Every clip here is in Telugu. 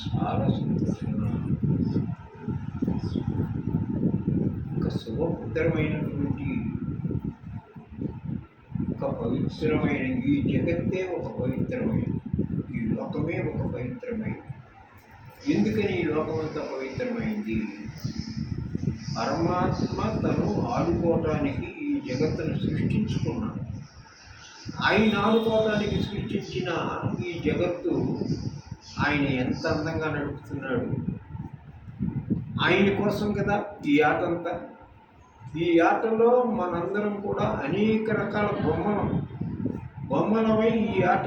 చాలా ఒక శుభభద్రమైనటువంటి ఒక పవిత్రమైన ఈ జగత్తే ఒక పవిత్రమైన ఈ లోకమే ఒక పవిత్రమైన. ఎందుకని ఈ లోకమంతా పవిత్రమైంది? పరమాత్మ తను ఆడుకోవటానికి ఈ జగత్తును సృష్టించుకున్నాడు. ఆయన ఆడుకోవటానికి సృష్టించిన ఈ జగత్తు ఆయన ఎంత అందంగా నడుపుతున్నాడు. ఆయన కోసం కదా ఈ ఆట అంతా. ఈ ఆటలో మనందరం కూడా అనేక రకాల బొమ్మలు బొమ్మలమై ఈ ఆట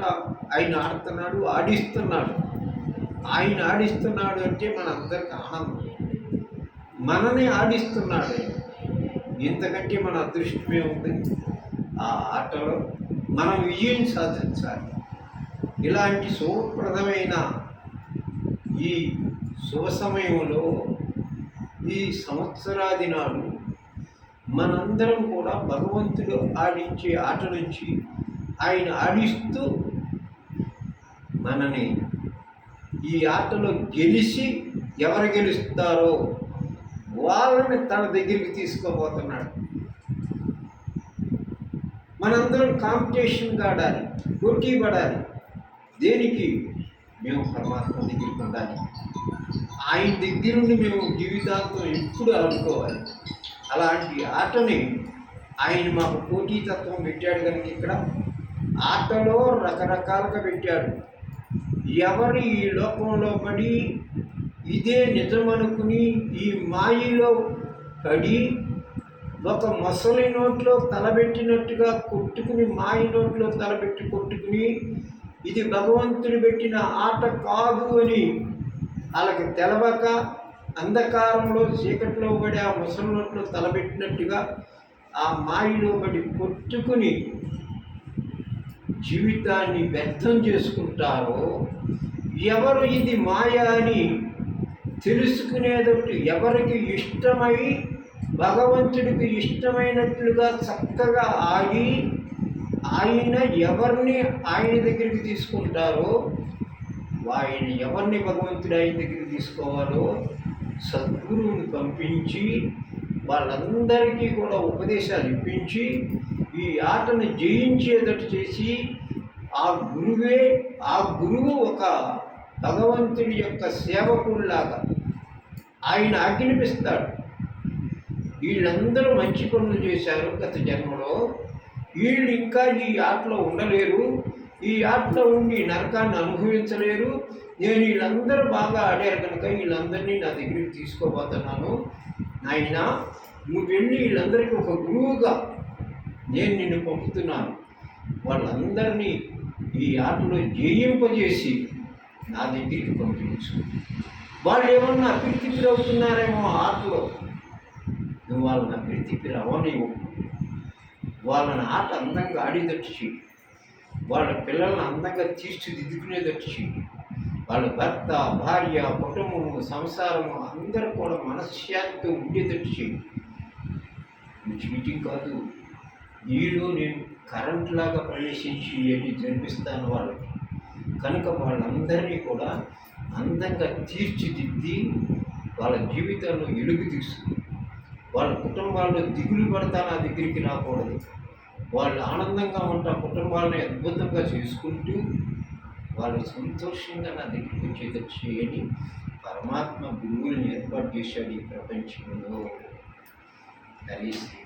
ఆయన ఆడుతున్నాడు ఆడిస్తున్నాడు. ఆయన ఆడిస్తున్నాడు అంటే మనందరికి ఆనందం. మనని ఆడిస్తున్నాడు. ఇంతకంటే మన అదృష్టమే ఉంది ఆ ఆటలో మనం విజయం సాధించాలి? ఇలాంటి శుభప్రదమైన ఈ శుభ సమయంలో ఈ సంవత్సరాది నాడు మనందరం కూడా భగవంతుడు ఆడించే ఆట నుంచి ఆయన ఆడిస్తూ మనని ఈ ఆటలో గెలిచి ఎవరు గెలుస్తారో వాళ్ళని తన దగ్గరికి తీసుకోబోతున్నాడు మనందరం కాంపిటీషన్ ఆడాలి పోటీ పడాలి. దేనికి? మేము పరమాత్మ దగ్గరికి ఉండాలి. ఆయన దగ్గర నుండి మేము జీవితాంతం ఎప్పుడు అనుకోవాలి అలాంటి ఆటని ఆయన మాకు పోటీతత్వం పెట్టాడు కనుక ఇక్కడ ఆటలో రకరకాలుగా పెట్టాడు. ఎవరు ఈ లోకంలో పడి ఇదే నిజమనుకుని ఈ మాయలో పడి ఒక మొసలి నోట్లో తలబెట్టినట్టుగా కొట్టుకుని మాయి నోట్లో తలబెట్టి కొట్టుకుని ఇది భగవంతుడు పెట్టిన ఆట కాదు అని వాళ్ళకి తెలవక అంధకారంలో చీకట్లో పడి ఆ ముసలి నోట్లో తలబెట్టినట్టుగా ఆ మాయలో పడి కొట్టుకుని జీవితాన్ని వ్యర్థం చేసుకుంటారో ఎవరు ఇది మాయ అని తెలుసుకునేటట్టు ఎవరికి ఇష్టమై భగవంతుడికి ఇష్టమైనట్లుగా చక్కగా ఆడి ఆయన ఎవరిని ఆయన దగ్గరికి తీసుకుంటారో ఆయన ఎవరిని భగవంతుడు ఆయన దగ్గరికి తీసుకోవాలో సద్గురువుని పంపించి వాళ్ళందరికీ కూడా ఉపదేశాలు ఇప్పించి ఈ ఆటను జయించేటట్టు చేసి ఆ గురువే ఆ గురువు ఒక భగవంతుడి యొక్క సేవకుడిలాగా ఆయన ఆజ్ఞాపిస్తాడు. వీళ్ళందరూ మంచి పనులు చేశారు గత జన్మలో. వీళ్ళు ఇంకా ఈ ఆటలో ఉండలేరు. ఈ ఆటలో ఉండి నరకాన్ని అనుభవించలేరు. నేను వీళ్ళందరూ బాగా ఆడారు కనుక వీళ్ళందరినీ నా దగ్గరికి తీసుకోబోతున్నాను. నాయన నువ్వు వెళ్ళి వీళ్ళందరికీ ఒక గురువుగా నేను నిన్ను పంపుతున్నాను. వాళ్ళందరినీ ఈ ఆటలో జయింపజేసి నా దగ్గరికి పంపించు. వాళ్ళు ఏమన్నా అభివృద్ధి అవుతున్నారేమో ఆటలో. నువ్వు వాళ్ళని అప్రీతికి రావనివ్వు వాళ్ళని ఆట అందంగా ఆడేదట్టు వాళ్ళ పిల్లల్ని అందంగా తీర్చిదిద్దుకునేదట్టు వాళ్ళ భర్త భార్య కుటుంబము సంసారము అందరూ కూడా మనశ్శాంతి ఉండేటట్టు చేయి చీటింగ్ కాదు. నీలో నేను కరెంట్ లాగా ప్రవేశించి ఏంటి జరిపిస్తాను వాళ్ళకి. కనుక వాళ్ళందరినీ కూడా అందంగా తీర్చిదిద్ది వాళ్ళ జీవితాల్లో ఎలుగు తీసుకుని వాళ్ళ కుటుంబాల్లో దిగులు పడతా నా దగ్గరికి రాకూడదు. వాళ్ళు ఆనందంగా ఉంటా కుటుంబాలను అద్భుతంగా చేసుకుంటూ వాళ్ళు సంతోషంగా నా దగ్గరికి వచ్చేది చేయని పరమాత్మ గురువులను ఏర్పాటు చేశాడు ఈ ప్రపంచంలో. కలిసి